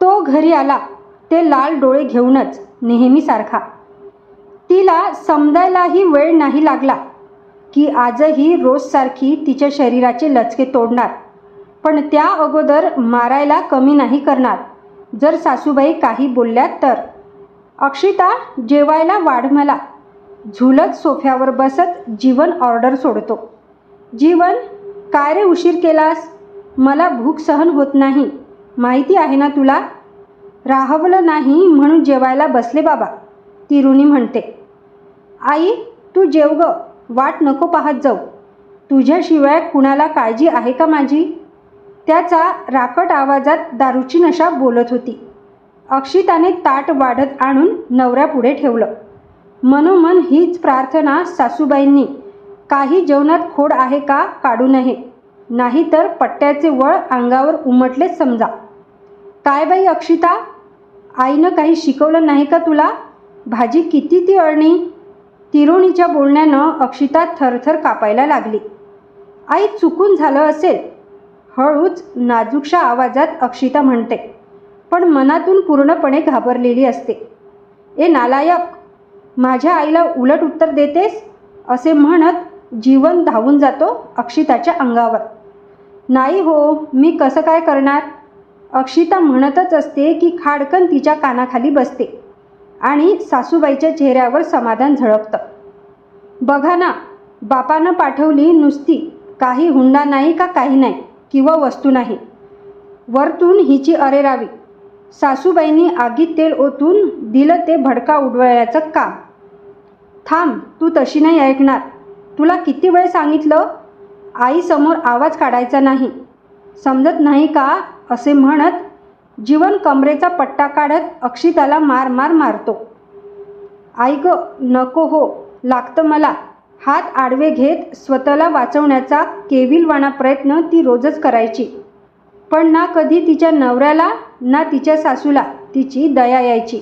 तो घरी आला ते लाल डोळे घेऊनच नेहमीसारखा. तिला समजायलाही वेळ नाही लागला की आजही रोजसारखी तिच्या शरीराचे लचके तोडणार. पण त्या अगोदर मारायला कमी नाही करणार जर सासूबाई काही बोलल्यात तर. अक्षिता जेवायला वाढ मला. झुलत सोफ्यावर बसत जीवन ऑर्डर सोडतो. जीवन काय रे उशीर केलास? मला भूक सहन होत नाही. माहिती आहे ना तुला? राहवलं नाही म्हणून जेवायला बसले बाबा तिरुनी म्हणते. आई तू जेव ग वाट नको पाहत जाऊ. तुझ्याशिवाय कुणाला काळजी आहे का माझी? त्याचा राकट आवाजात दारूची नशा बोलत होती. अक्षिताने ताट वाढत आणून नवऱ्यापुढे ठेवलं. मनोमन हीच प्रार्थना सासूबाईंनी काही जेवणात खोड आहे का? काढू नये. नाहीतर पट्ट्याचे वळ अंगावर उमटलेच समजा. काय बाई अक्षिता? आईनं काही शिकवलं नाही का तुला? भाजी किती ती अळणी? तिरोणीच्या बोलण्यानं अक्षिता थरथर कापायला लागली. आई चुकून झालं असेल. हळूच नाजूकशा आवाजात अक्षिता म्हणते पण मनातून पूर्णपणे घाबरलेली असते. ए नालायक माझ्या आईला उलट उत्तर देतेस? असे म्हणत जीवन धावून जातो अक्षिताच्या अंगावर. नाही हो मी कसं काय करणार? अक्षिता म्हणतच असते की खाडकन तिच्या कानाखाली बसते आणि सासूबाईच्या चेहऱ्यावर समाधान झळकतं. बघा ना बापानं पाठवली नुसती काही हुंडा नाही का काही नाही किंवा वस्तू नाही. वरतून हिची अरेरावी. सासूबाईंनी आगीत तेल ओतून दिलं ते भडका उडवायचं काम. थांब तू तशी नाही ऐकणार. तुला किती वेळ सांगितलं? आईसमोर आवाज काढायचा नाही. समजत नाही का? असे म्हणत जीवन कमरेचा पट्टा काढत अक्षिताला मार मार मारतो. आई ग नको हो लागतं मला. हात आडवे घेत स्वतःला वाचवण्याचा केविलवाणा प्रयत्न ती रोजच करायची. पण ना कधी तिच्या नवऱ्याला ना तिच्या सासूला तिची दया यायची.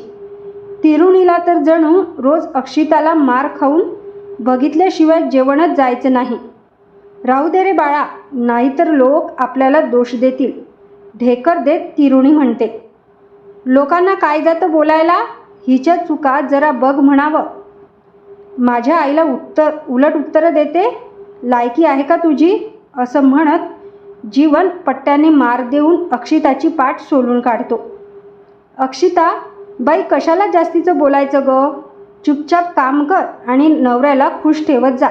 तिरुणीला तर जणू रोज अक्षिताला मार खाऊन बघितल्याशिवाय जेवणच जायचं नाही. राहू दे रे बाळा नाहीतर लोक आपल्याला दोष देतील. ढेकर देत तिरुणी म्हणते. लोकांना काय जातं बोलायला? हिच्या चुका जरा बघ म्हणावं. माझ्या आईला उत्तर उलट उत्तरं देते. लायकी आहे का तुझी असं म्हणत जीवन पट्ट्याने मार देऊन अक्षिताची पाठ सोलून काढतो. अक्षिता बाई कशाला जास्तीचं बोलायचं ग? चुपचाप काम कर आणि नवऱ्याला खुश ठेवत जा.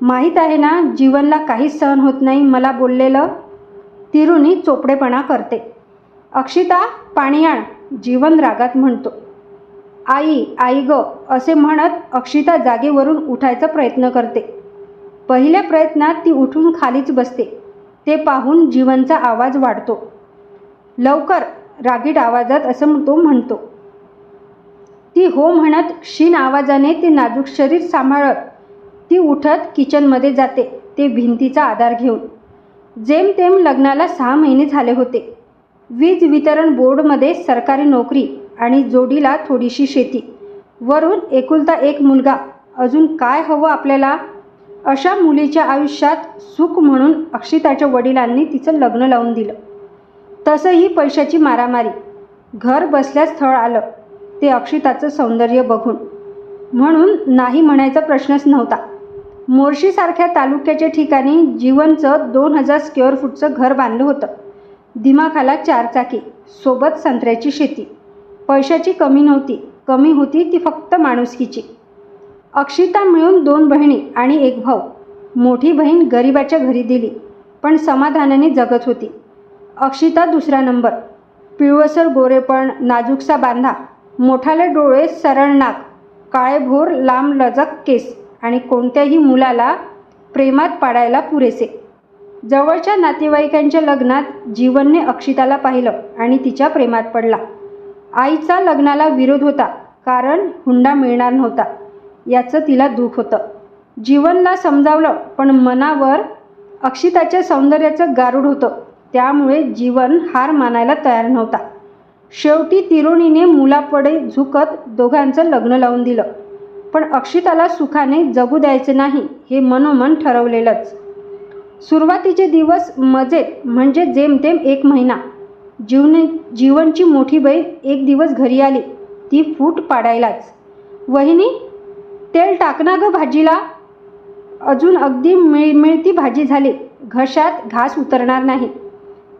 माहीत आहे ना जीवनला काहीच सहन होत नाही मला बोललेलं? तिरुनी चोपडेपणा करते. अक्षिता पाणी आण जीवन रागात म्हणतो. आई आई ग असे म्हणत अक्षिता जागेवरून उठायचा प्रयत्न करते. पहिल्या प्रयत्नात ती उठून खालीच बसते. ते पाहून जीवनचा आवाज वाढतो. लवकर रागीट आवाजात असं तो म्हणतो. ती हो म्हणत क्षीण आवाजाने ते नाजूक शरीर सांभाळत ती उठत किचनमध्ये जाते. ते भिंतीचा आधार घेऊन. जेमतेम लग्नाला सहा महिने झाले होते. वीज वितरण बोर्डमध्ये सरकारी नोकरी आणि जोडीला थोडीशी शेती. वरून एकुलता एक मुलगा. अजून काय हवं आपल्याला? अशा मुलीच्या आयुष्यात सुख म्हणून अक्षिताच्या वडिलांनी तिचं लग्न लावून दिलं. तसंही पैशाची मारामारी. घर बसल्या स्थळ आलं. ते अक्षिताचं सौंदर्य बघून. म्हणून नाही म्हणायचा प्रश्नच नव्हता. मोर्शीसारख्या तालुक्याच्या ठिकाणी जीवनचं दोन हजार स्क्वेअर फूटचं घर बांधलं होतं. दिमाखाला चारचाकी सोबत संत्र्याची शेती. पैशाची कमी नव्हती कमी होती ती फक्त माणुसकीची. अक्षिता मिळून दोन बहिणी आणि एक भाऊ. मोठी बहीण गरिबाच्या घरी दिली पण समाधानाने जगत होती. अक्षिता दुसरा नंबर. पिवळसर गोरेपण नाजूकसा बांधा मोठाले डोळे सरळ नाक काळेभोर लांब लजक केस. आणि कोणत्याही मुलाला प्रेमात पाडायला पुरेसे. जवळच्या नातेवाईकांच्या लग्नात जीवनने अक्षिताला पाहिलं आणि तिच्या प्रेमात पडला. आईचा लग्नाला विरोध होता कारण हुंडा मिळणार नव्हता. याचं तिला दुःख होतं. जीवनला समजावलं पण मनावर अक्षिताच्या सौंदर्याचं गारूड होतं. त्यामुळे जीवन हार मानायला तयार नव्हता. शेवटी तिरुणीने मुलापडे झुकत दोघांचं लग्न लावून दिलं. पण अक्षिताला सुखाने जगू द्यायचे नाही हे मनोमन ठरवलेलंच. सुरुवातीचे दिवस मजेत म्हणजे जेमतेम एक महिना. जीवन जीवनची मोठी बहीण एक दिवस घरी आली. ती फूट पाडायलाच. वहिनी तेल टाकना ग गं भाजीला? अजून अगदी मिळमिळती भाजी झाली. घशात घास उतरणार नाही.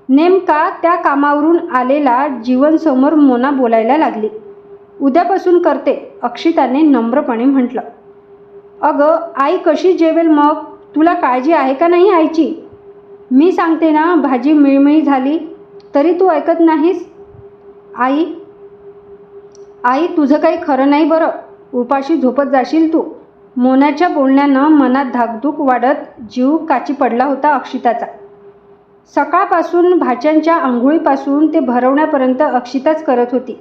नेमका त्या कामावरून आलेला जीवनसमोर मोना बोलायला लागली. उद्यापासून करते. अक्षिताने नम्रपणे म्हटलं अगं आई कशी जेवेल मग? तुला काळजी आहे का नाही आईची? मी सांगते ना भाजी मिळमिळी झाली तरी तू ऐकत नाहीस? आई आई तुझं काही खरं नाही बरं. उपाशी झोपत जाशील तू. मोनाच्या बोलण्यानं मनात धाकधूक वाढत जीव काची पडला होता अक्षिताचा. सकाळपासून भाच्यांच्या आंघोळीपासून ते भरवण्यापर्यंत अक्षिताच करत होती.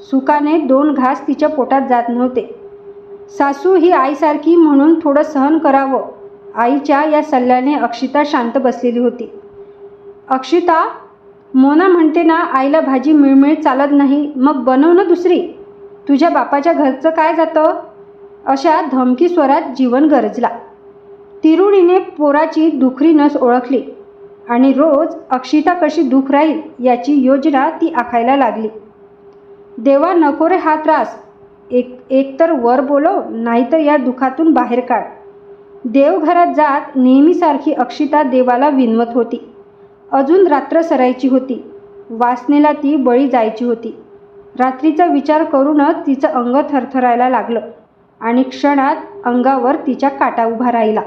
सुखाने दोन घास तिच्या पोटात जात नव्हते. सासू ही आईसारखी म्हणून थोडं सहन करावं. आईच्या या सल्ल्याने अक्षिता शांत बसलेली होती. अक्षिता मोना म्हणते ना आईला भाजी मिळमिळ चालत नाही मग बनव ना दुसरी. तुझ्या बापाच्या घरचं काय जातं? अशा धमकी स्वरात जीवन गरजला. तिरुणीने पोराची दुखरी नस ओळखली आणि रोज अक्षिता कशी दुख राहील याची योजना ती आखायला लागली. देवा नको रे हा त्रास. एक एकतर वर बोलव नाहीतर या दुखातून बाहेर काढ. देवघरात जात नेहमीसारखी अक्षिता देवाला विनवत होती. अजून रात्र सरायची होती. वासनेला ती बळी जायची होती. रात्रीचा विचार करूनच तिचं अंग थरथरायला लागलं आणि क्षणात अंगावर तिच्या काटा उभा राहिला.